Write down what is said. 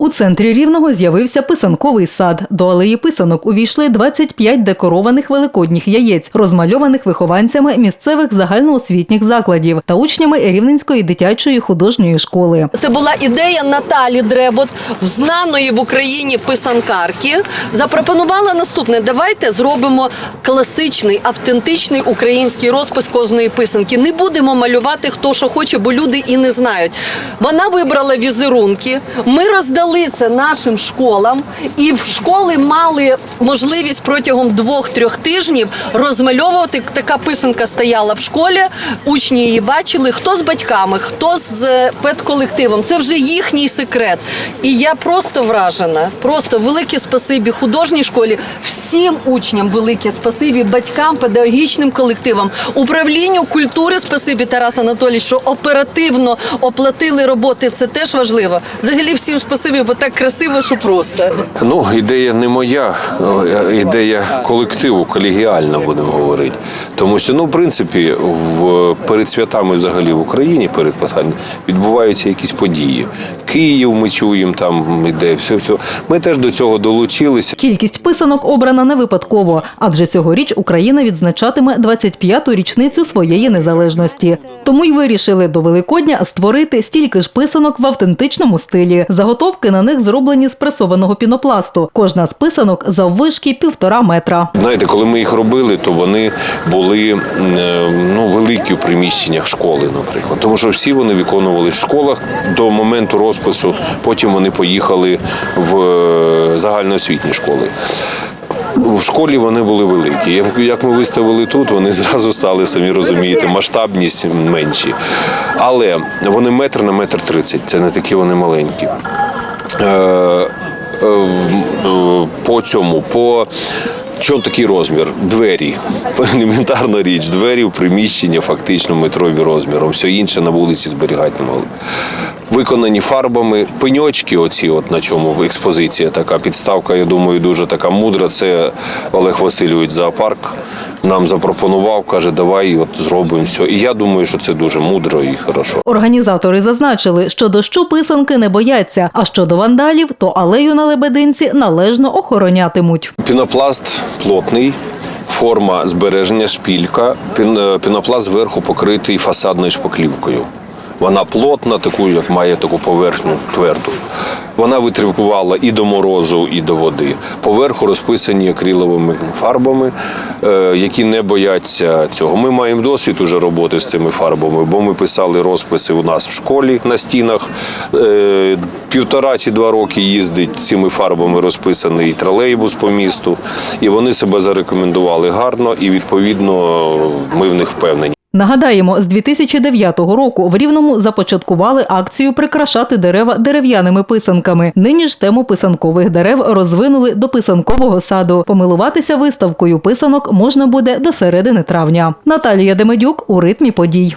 У центрі рівного з'явився писанковий сад. До алеї писанок увійшли 25 декорованих великодніх яєць, розмальованих вихованцями місцевих загальноосвітніх закладів та учнями Рівненської дитячої художньої школи. Це була ідея Наталі Дребот, знаної в Україні писанкарки. Запропонувала наступне: давайте зробимо класичний, автентичний український розпис кожної писанки. Не будемо малювати хто що хоче, бо люди і не знають. Вона вибрала візерунки. Ми роздали це нашим школам, і в школи мали можливість протягом двох-трьох тижнів розмальовувати. Така писанка стояла в школі. Учні її бачили. Хто з батьками, хто з е, педколективом. Це вже їхній секрет. І я просто вражена. Просто велике спасибі художній школі, всім учням велике спасибі, батькам, педагогічним колективам, управлінню культури. Спасибі Тарас Анатолійович, що оперативно оплатили роботи. Це теж важливо. Взагалі всім спасибі, бо так красиво, що просто. Ну, ідея не моя, е, ідея колективу, колегіальна, будемо говорити. Тому що, ну, в принципі, в, перед святами взагалі в Україні, перед посадом, відбуваються якісь події. Київ ми чуємо, там іде все, все. Ми теж до цього долучилися. Кількість писанок обрана не випадково, адже цьогоріч Україна відзначатиме 25-ту річницю своєї незалежності. Тому й вирішили до Великодня створити стільки ж писанок в автентичному стилі. Заготовки на них зроблені з пресованого пінопласту. Кожна з писанок заввишки півтора метра. Знаєте, коли ми їх робили, то вони були е, ну, великі в приміщеннях школи, наприклад. Тому що всі вони виконували в школах до моменту розпису. Потім вони поїхали в е, загальноосвітні школи. В школі вони були великі. Як ми виставили тут, вони зразу стали, самі розумієте, масштабність менші. Але вони метр на метр тридцять. Це не такі вони маленькі. Е, е, в- по цьому, по Чому такий розмір? Двері. Елементарна річ. Двері в приміщення фактично метрові розміром. Все інше на вулиці зберігати не могли. Виконані фарбами пеньочки, оці, от на чому експозиція така підставка, я думаю, дуже така мудра. Це Олег Васильович зоопарк нам запропонував, каже, давай от зробимо все. І я думаю, що це дуже мудро і хорошо. Організатори зазначили, що дощу писанки не бояться. А щодо вандалів, то алею на лебединці належно охоронятимуть. Пінопласт плотний. Форма збереження шпілька, е, пінопласт зверху покритий фасадною шпаклівкою. Вона плотна, таку, як має таку поверхню тверду. Вона витривкувала і до морозу, і до води. Поверху розписані акриловими фарбами, е, які не бояться цього. Ми маємо досвід уже роботи з цими фарбами, бо ми писали розписи у нас в школі на стінах. Е, Півтора чи два роки їздить цими фарбами розписаний тролейбус по місту, і вони себе зарекомендували гарно, і відповідно ми в них впевнені. Нагадаємо, з 2009 року в Рівному започаткували акцію прикрашати дерева дерев'яними писанками. Нині ж тему писанкових дерев розвинули до писанкового саду. Помилуватися виставкою писанок можна буде до середини травня. Наталія Демедюк у ритмі подій.